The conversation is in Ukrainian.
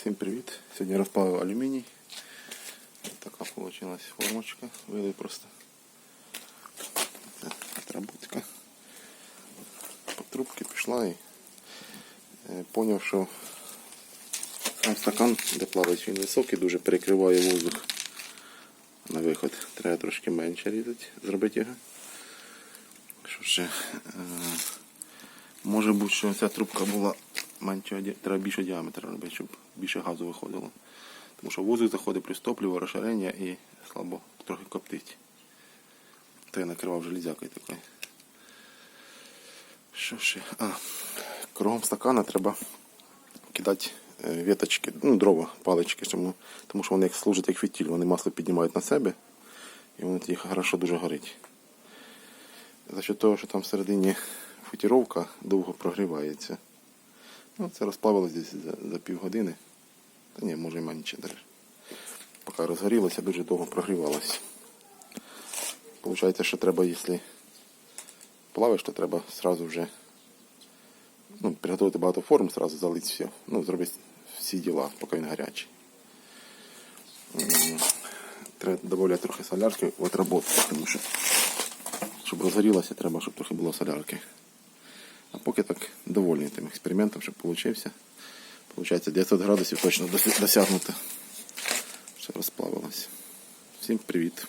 Всім привіт! Сьогодні розплавив алюміній. Така вийшла формочка. Вилив просто. Це отработка. По трубці пішла і е, поняв, що сам стакан, де плавають, він високий, дуже перекриває воздух на виход. Треба трошки менше різати, зробити його. Що ще? Е, Може бути, що ця трубка була ді- треба більше діаметра робити, щоб більше газу виходило. Тому що воздух заходить плюс топливо, розширення і слабо трохи коптить. То я накривав железякою такою. Що ще? А, кругом стакана треба кидати е, віточки, ну, дрова, палички, тому, тому що вони як служать як фітіль, вони масло піднімають на себе і воно тоді хорошо дуже горить. За що того, що там всередині футіровка довго прогрівається. Ну, це розплавилось десь за, за півгодини. Та ні, може і менше даже. Поки розгорілося, дуже довго прогрівалося. Получається, що треба, якщо плавиш, то треба сразу вже ну, приготувати багато форм, сразу залити все. Ну, зробити всі діла, поки він гарячий. Треба додати трохи солярки в отработку, тому що щоб розгорілося, треба, щоб трохи було солярки. А поки так довольний тим експериментом, щоб получився. Получається 900 градусів точно досягнути. Все розплавилось. Всім привіт.